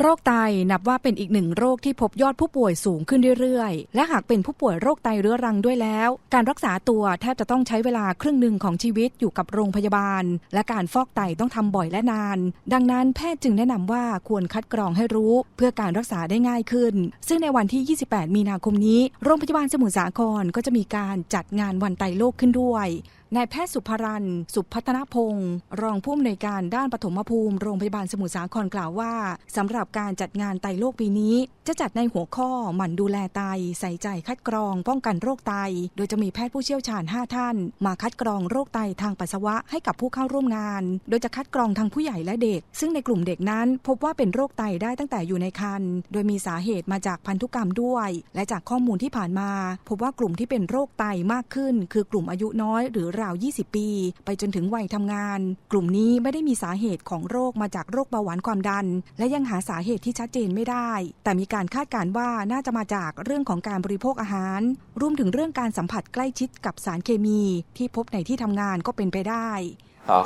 โรคไตนับว่าเป็นอีกหนึ่งโรคที่พบยอดผู้ป่วยสูงขึ้นเรื่อยๆ และหากเป็นผู้ป่วยโรคไตเรื้อรังด้วยแล้ว การรักษาตัวแทบจะต้องใช้เวลาครึ่งหนึ่งของชีวิตอยู่กับโรงพยาบาล และการฟอกไตต้องทำบ่อยและนาน ดังนั้นแพทย์จึงแนะนำว่าควรคัดกรองให้รู้เพื่อการรักษาได้ง่ายขึ้น ซึ่งในวันที่ 28 มีนาคมนี้ โรงพยาบาลสมุทรสาครก็จะมีการจัดงานวันไตโลกขึ้นด้วยนายแพทย์สุภรันสุพัฒนพงศ์รองผู้อำนวยการด้านปฐมภูมิโรงพยาบาลสมุทรสาครกล่าวว่าสำหรับการจัดงานไตโลกปีนี้ จะจัดในหัวข้อหมั่นดูแลไตใส่ใจคัดกรอง ป้องกันโรคไต โดยจะมีแพทย์ผู้เชี่ยวชาญ 5 ท่าน มาคัดกรองโรคไตทางปัสสาวะให้กับผู้เข้าร่วมงาน โดยจะคัดกรองทั้งผู้ใหญ่และเด็ก ซึ่งในกลุ่มเด็กนั้น พบว่าเป็นโรคไตได้ตั้งแต่อยู่ในครรภ์โดยมีสาเหตุมาจากพันธุกรรมด้วย และจากข้อมูลที่ผ่านมา พบว่ากลุ่มที่เป็นโรคไตมากขึ้น คือกลุ่มอายุน้อยหรือราว 20 ปี ไปจนถึงวัยทำงาน กลุ่มนี้ไม่ได้มีสาเหตุของโรคมาจากโรคเบาหวานความดัน และยังหาสาเหตุที่ชัดเจนไม่ได้ แต่มีการคาดการณ์ว่าน่าจะมาจากเรื่องของการบริโภคอาหาร รวมถึงเรื่องการสัมผัสใกล้ชิดกับสารเคมี ที่พบในที่ทำงานก็เป็นไปได้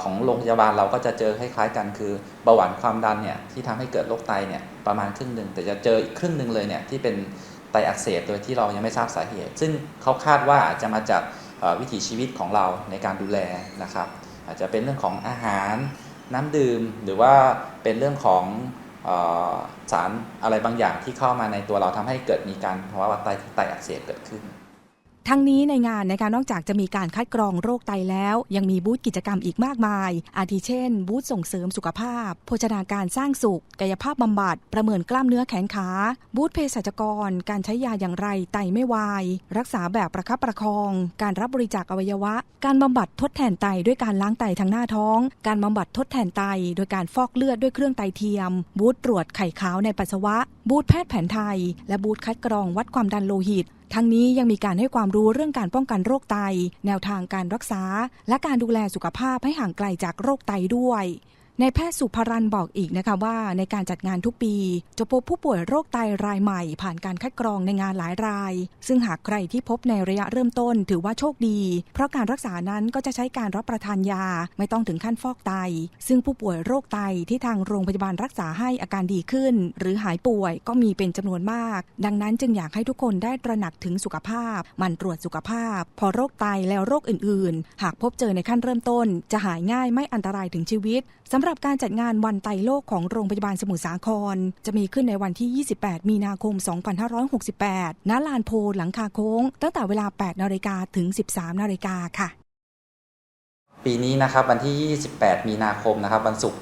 ของโรงพยาบาลเราก็จะเจอคล้ายๆกันคือเบาหวานความดันเนี่ยที่ทำให้เกิดโรคไตเนี่ยประมาณครึ่งหนึ่งแต่จะเจออีกครึ่งหนึ่งเลยเนี่ยที่เป็นไตอักเสบโดยที่เรายังไม่ทราบสาเหตุ ซึ่งเขาคาดว่าอาจจะมาจาก วิถีชีวิตของเราในการดูแลนะครับ อาจจะเป็นเรื่องของอาหารน้ำดื่ม หรือว่าเป็นเรื่องของอสารอะไรบางอย่างที่เข้ามาในตัวเราทำให้เกิดมีการภาวะไตไตอักเสบเกิดขึ้น ทั้งนี้ในงานนะคะนอกจากจะมีการคัดกรองโรคไตแล้ว ยังมีบูธกิจกรรมอีกมากมาย อาทิเช่น บูธส่งเสริมสุขภาพ โภชนาการสร้างสุข กายภาพบำบัด ประเมินกล้ามเนื้อแขนขา บูธเภสัชกร การใช้ยาอย่างไรไตไม่วาย รักษาแบบประคับประคอง การรับบริจาคอวัยวะ การบำบัดทดแทนไตด้วยการล้างไตทางหน้าท้อง การบำบัดทดแทนไต โดยการฟอกเลือดด้วยเครื่องไตเทียม บูธตรวจไข่ขาวในปัสสาวะ บูธแพทย์แผนไทย และบูธคัดกรองวัดความดันโลหิต ทั้งนี้ยังมีการให้ความรู้เรื่องการป้องกันโรคไต แนวทางการรักษา และการดูแลสุขภาพให้ห่างไกลจากโรคไตด้วย นายแพทย์สุภรันบอกอีกนะคะว่าในการจัดงานทุกปีจะพบผู้ป่วยโรคไตรายใหม่ ผ่านการคัดกรองในงานหลายราย ซึ่งหากใครที่พบในระยะเริ่มต้นถือว่าโชคดี เพราะการรักษานั้นก็จะใช้การรับประทานยาไม่ต้องถึงขั้นฟอกไต ซึ่งผู้ป่วยโรคไตที่ทางโรงพยาบาลรักษาให้อาการดีขึ้น หรือหายป่วยก็มีเป็นจำนวนมาก ดังนั้นจึงอยากให้ทุกคนได้ตระหนักถึงสุขภาพ มันตรวจสุขภาพ พอโรคไตแล้วโรคอื่น ๆ หากพบเจอในขั้นเริ่มต้น จะหายง่ายไม่อันตรายถึงชีวิตสำำหรับการจัดงานวันไตโลกของโรงพยาบาลสมุทรสาคร จะมีขึ้นในวันที่ 28 มีนาคม 2568 ณ ลานโพหลังคาโค้ง ตั้งแต่เวลา 8 นาฬิกาถึง 13 นาฬิกาค่ะ ปีนี้นะครับวันที่ 28 มีนาคมนะครับวันศุกร์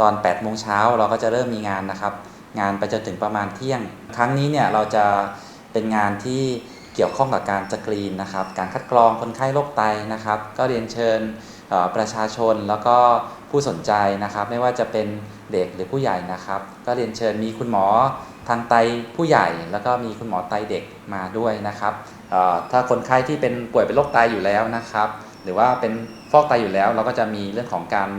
ตอน 8 โมงเช้าเราก็จะเริ่มมีงานนะครับ งานไปจนถึงประมาณเที่ยง ครั้งนี้เนี่ยเราจะเป็นงานที่เกี่ยวข้องกับการสกรีนนะครับ การคัดกรองคนไข้โรคไตนะครับ ก็เรียนเชิญประชาชนแล้วก็ผู้สนใจนะครับ ไม่ว่าจะเป็นเด็กหรือผู้ใหญ่นะครับ ก็เรียนเชิญมีคุณหมอทางไตผู้ใหญ่ แล้วก็มีคุณหมอไตเด็กมาด้วยนะครับถ้าคนไข้ที่เป็นป่วยเป็นโรคไตอยู่แล้วนะครับ หรือว่าเป็นฟอกไตอยู่แล้ว เราก็จะมีเรื่องของการ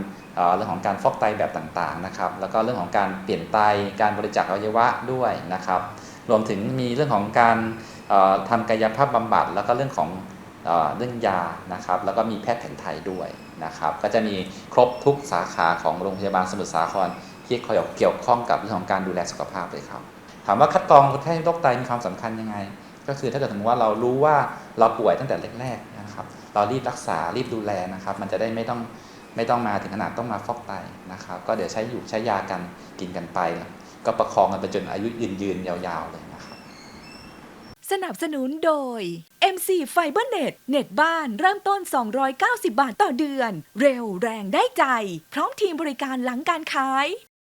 เรื่องของการฟอกไตแบบต่างๆนะครับ แล้วก็เรื่องของการเปลี่ยนไตการบริจาคอวัยวะด้วยนะครับ รวมถึงมีเรื่องของการเอ่อทำกายภาพบำบัด แล้วก็เรื่องของ เรื่องยานะครับแล้วก็มีแพทย์แผนไทยด้วยนะครับก็จะมีครบทุกสาขาของโรงพยาบาลสมุทรสาครที่เกี่ยวข้องกับเรื่องของการดูแลสุขภาพเลยครับ ถามว่าคัดกรองคนไข้โรคไตมีความสำคัญยังไง ก็คือถ้าเกิดสมมติว่าเรารู้ว่าเราป่วยตั้งแต่แรกๆนะครับเรารีบรักษารีบดูแลนะครับมันจะได้ไม่ต้องไม่ต้องมาถึงขนาดต้องมาฟอกไตนะครับ ก็เดี๋ยวใช้อยู่ใช้ยากันกินกันไป ก็ประคองกันไปจนอายุยืนยืนยาวๆเลยนะครับ สนับสนุนโดย MC FiberNet เน็ตบ้านเริ่มต้น 290 บาทต่อเดือน เร็วแรงได้ใจ พร้อมทีมบริการหลังการขาย